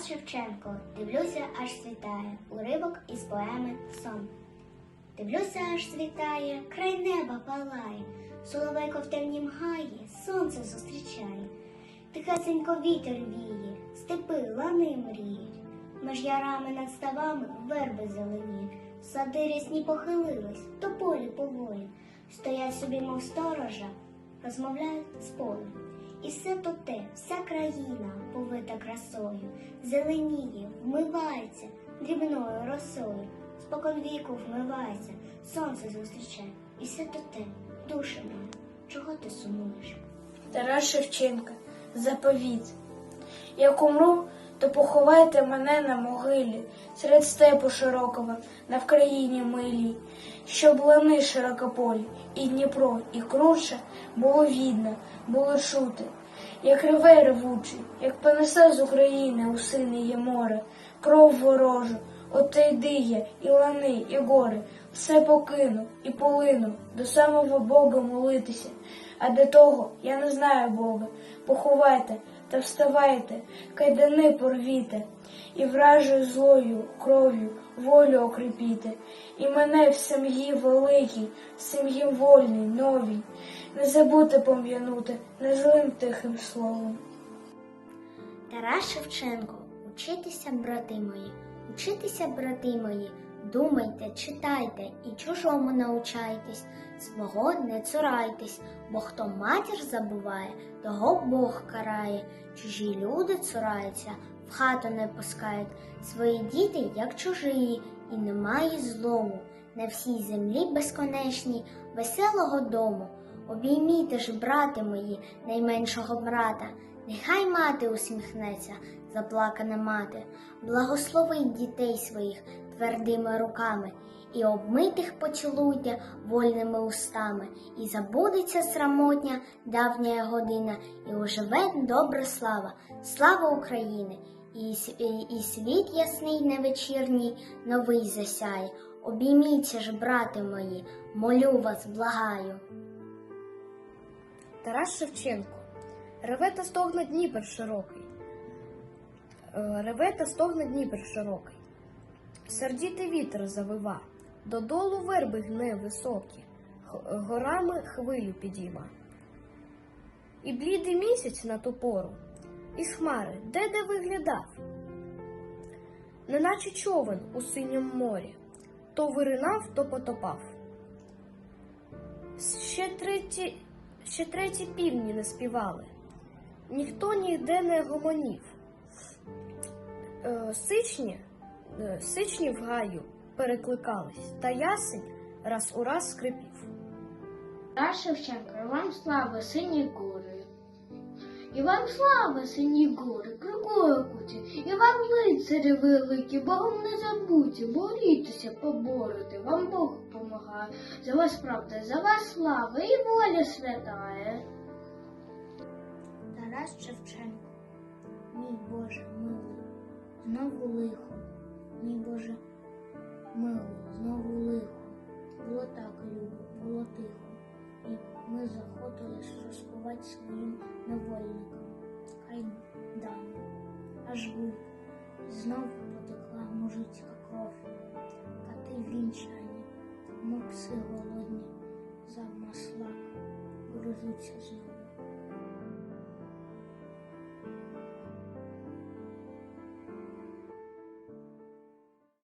Тарас Шевченко, дивлюся, аж світає, уривок із поеми Сон. Дивлюся, аж світає, край неба палає, соловейко в темнім гаї, сонце зустрічає, тихесенько вітер віє, степи, лани мріють, меж ярами над ставами верби зеленіють, сади рясні похилились, то полі поволі, стоять собі, мов сторожа, розмовляють з полем. І все то те, вся країна повита красою, зеленіє, вмивається дрібною росою, спокон віку вмивається, сонце зустрічає, і все то те, душа моя, чого ти сумуєш? Тарас Шевченка, заповіт. Як умру, то поховайте мене на могилі, серед степу широкого, на Вкраїні милій, щоб лани широкополі, і Дніпро, і круче було видно, було чути, як реве ревучий, як понесе з України у сине море, кров ворожу, от йди я, і лани, і гори, все покину і полину до самого Бога молитися. А до того я не знаю Бога. Поховайте та вставайте, кайдани порвіте, і вражою злою кров'ю волю окріпіте, і мене в сім'ї великій, в сім'ї вольній, новій, не забудьте пом'янути не злим тихим словом. Тарас Шевченко, учитися, брати мої, учитися, брати мої, думайте, читайте і чужому научайтесь, свого не цурайтесь, бо хто матір забуває, того Бог карає, чужі люди цураються, в хату не пускають, свої діти, як чужі, і немає злому, на всій землі безконечній, веселого дому. Обійміте ж, брати мої, найменшого брата, нехай мати усміхнеться, заплакана мати, благословить дітей своїх твердими руками, і обмитих поцілуйте вольними устами, і забудеться срамотня давня година, і оживе добра слава, слава України, і, і, і світ ясний невечірній новий засяє. Обійміться ж, брати мої, молю вас, благаю. Тарас Шевченко. Реве та стогне Дніпер широкий. Е, Реве та стогне Дніпер широкий. Сердітий вітер завива, додолу верби гне високі, горами хвилю підійма. І блідий місяць на ту пору, із хмари де де виглядав, неначе човен у синім морі, то виринав, то потопав. Ще треті, ще треті півні не співали, ніхто ніде не гомонів. Е, Сичні, сичні в гаю перекликались, та ясень раз у раз скрипів. Тарас Шевченко, вам слава, сині гори. І вам слава, сині гори, кругою куті, і вам лицарі великі, Богом не забудьте, борітеся, поборете, вам Бог помагає. За вас правда, за вас слава і воля святає. Тарас Шевченко, мій Боже милий, знову лихо, розповати своїм невольником кайдан. аж губ, знов потекла мужицька кров, кати вінчані, ми пси голодні, за масла гризуться знов.